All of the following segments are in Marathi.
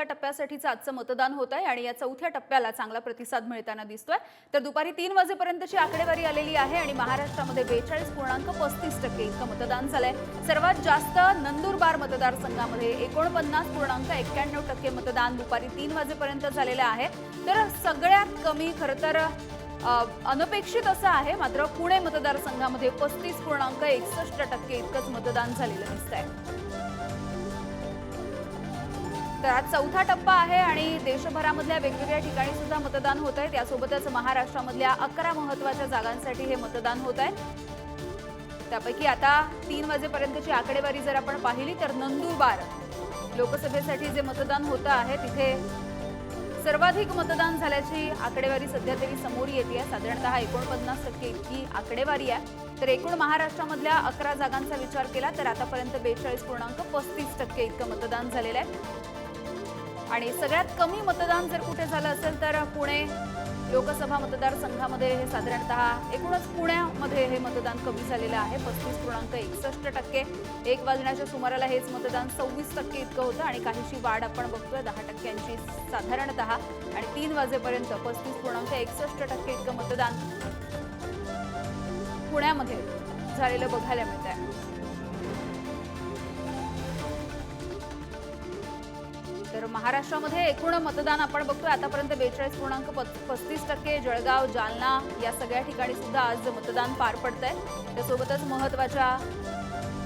चौथ्या टप्प्यासाठीचं आजचं मतदान होत आहे आणि या चौथ्या टप्प्याला चांगला प्रतिसाद मिळताना दिसतोय. तर दुपारी तीन वाजेपर्यंतची आकडेवारी आलेली आहे आणि महाराष्ट्रामध्ये बेचाळीस पूर्णांक पस्तीस टक्के इतकं मतदान झालंय. सर्वात जास्त नंदुरबार मतदारसंघामध्ये एकोणपन्नास पूर्णांक एक्क्याण्णव टक्के मतदान दुपारी तीन वाजेपर्यंत झालेलं आहे. तर सगळ्यात कमी खरं तर अनपेक्षित असं आहे मात्र पुणे मतदारसंघामध्ये पस्तीस पूर्णांक एकसष्ट टक्के इतकंच मतदान झालेलं दिसत आहे तर आज चौथा टप्पा आहे आणि देशभरामधल्या वेगवेगळ्या ठिकाणी सुद्धा मतदान होत आहे. त्यासोबतच महाराष्ट्रामधल्या अकरा महत्त्वाच्या जागांसाठी हे मतदान होत आहे. त्यापैकी आता तीन वाजेपर्यंतची आकडेवारी जर आपण पाहिली तर नंदुरबार लोकसभेसाठी जे मतदान होतं आहे तिथे सर्वाधिक मतदान झाल्याची आकडेवारी सध्या तरी समोर येते आहे. साधारणतः एकोणपन्नास टक्के इतकी आकडेवारी आहे. तर एकूण महाराष्ट्रामधल्या अकरा जागांचा विचार केला तर आतापर्यंत बेचाळीस पूर्णांक पस्तीस टक्के इतकं मतदान झालेलं आहे. आणि सगळ्यात कमी मतदान जर कुठे झालं असेल तर पुणे लोकसभा मतदारसंघामध्ये हे साधारणतः एकूणच पुण्यामध्ये हे मतदान कमी झालेलं आहे. पस्तीस पूर्णांक एकसष्ट टक्के. एक वाजण्याच्या सुमाराला हेच मतदान सव्वीस टक्के इतकं होतं आणि काहीशी वाढ आपण बघतोय. दहा टक्क्यांची साधारणतः आणि तीन वाजेपर्यंत पस्तीस पूर्णांक एकसष्ट टक्के इतकं मतदान पुण्यामध्ये झालेलं बघायला मिळत आहे तर महाराष्ट्रामध्ये एकूण मतदान आपण बघतोय. आतापर्यंत बेचाळीस पूर्णांक पस्तीस टक्के जळगाव जालना या सगळ्या ठिकाणी सुद्धा आज मतदान पार पडत आहे त्यासोबतच महत्त्वाच्या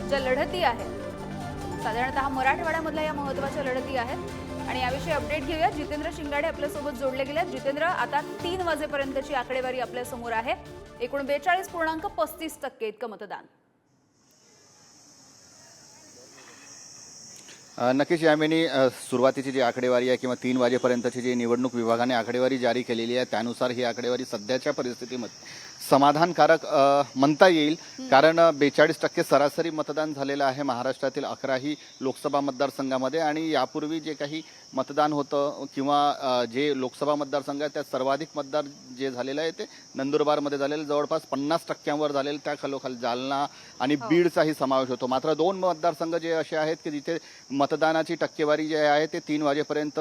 ज्या लढती आहेत साधारणतः मराठवाड्यामधल्या या महत्त्वाच्या लढती आहेत. आणि याविषयी अपडेट घेऊया. जितेंद्र शिंगाडे आपल्यासोबत जोडले गेले आहेत. जितेंद्र आता तीन वाजेपर्यंतची आकडेवारी आपल्यासमोर आहे. एकूण बेचाळीस पूर्णांक पस्तीस टक्के इतकं मतदान. नक्कीच यामिनी सुरुवातीची जी आकडेवारी आहे किंवा तीन वाजेपर्यंतची जी निवडणूक विभागाने आकडेवारी जारी केलेली आहे त्यानुसार ही आकडेवारी सध्याच्या परिस्थितीमध्ये समाधानकारक म्हणता येईल. कारण बेचाळीस टक्के सरासरी मतदान झालेलं आहे महाराष्ट्रातील अकराही लोकसभा मतदारसंघामध्ये आणि यापूर्वी जे काही मतदान होतं किंवा जे लोकसभा मतदारसंघ आहे त्यात सर्वाधिक मतदार जे झालेलं आहे ते नंदुरबारमध्ये झालेलं. जवळपास पन्नास टक्क्यांवर झालेलं त्या खालोखाल जालना आणि बीडचाही समावेश होतो. मात्र दोन मतदारसंघ जे असे आहेत की जिथे मतदानाची टक्केवारी जी आहे ते तीन वाजेपर्यंत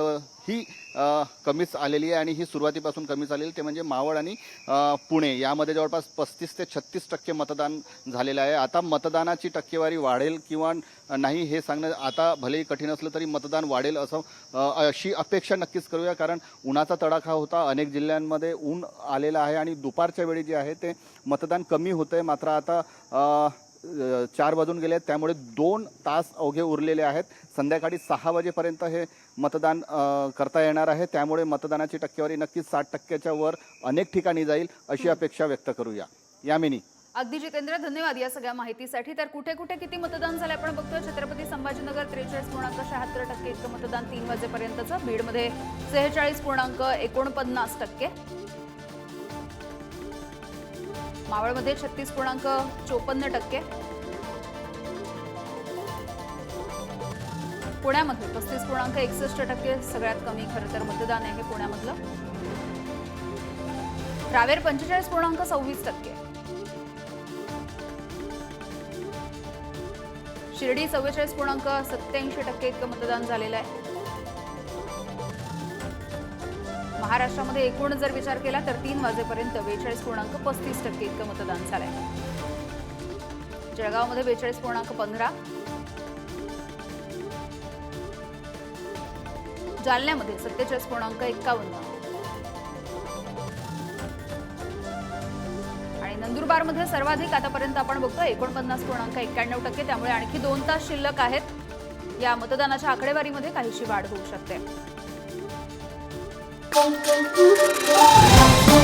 ही कमीच आलेली आहे आणि ही सुरुवातीपासून कमीच आलेली ते म्हणजे मावळ आणि पुणे यामध्ये जवळपास पस्तीस ते छत्तीस टक्के मतदान झालेलं आहे. आता मतदानाची टक्केवारी वाढेल किंवा नाही हे सांगणं आता भलेही कठीण असलं तरी मतदान वाढेल असं अशी अपेक्षा नक्कीच करूया. कारण उन्हाचा तडाखा होता अनेक जिल्ह्यांमध्ये ऊन आलेलं आहे आणि दुपारच्या वेळी जे आहे ते मतदान कमी होतं आहे मात्र आता चार वाजून गेले आहेत. त्यामुळे दोन तास अवघे उरलेले आहेत. संध्याकाळी सहा वाजेपर्यंत हे मतदान करता येणार आहे. त्यामुळे मतदानाची टक्केवारी नक्कीच साठ टक्क्याच्या वर अनेक ठिकाणी जाईल अशी अपेक्षा व्यक्त करूया. यामिनी अगदी जितेंद्र धन्यवाद या सगळ्या माहितीसाठी. तर कुठे कुठे किती मतदान झालं आपण बघतोय. छत्रपती संभाजीनगर त्रेचाळीस पूर्णांक शहात्तर टक्के इतकं मतदान तीन वाजेपर्यंतचं. बीडमध्ये सेहेचाळीस पूर्णांक एकोणपन्नास टक्के. मावळमध्ये छत्तीस पूर्णांक चोपन्न टक्के. पुण्यामध्ये पस्तीस पूर्णांक एकसष्ट टक्के सगळ्यात कमी खरं तर मतदान आहे पुण्यामधलं. रावेर पंचेचाळीस पूर्णांक सव्वीस टक्के. शिर्डी चव्वेचाळीस पूर्णांक सत्याऐंशी टक्के इतकं मतदान झालेलं आहे. महाराष्ट्रामध्ये एकूण जर विचार केला तर तीन वाजेपर्यंत बेचाळीस पूर्णांक पस्तीस टक्के इतकं मतदान झालंय. जळगावमध्ये बेचाळीस पूर्णांक पंधरा. जालन्यामध्ये सत्तेचाळीस पूर्णांक एक्कावन्न. आणि नंदुरबारमध्ये सर्वाधिक आतापर्यंत आपण बघतो एकोणपन्नास पूर्णांक एक्क्याण्णव टक्के. त्यामुळे आणखी दोन तास शिल्लक आहेत. या मतदानाच्या आकडेवारीमध्ये काहीशी वाढ होऊ शकते. Boom, boom, boom.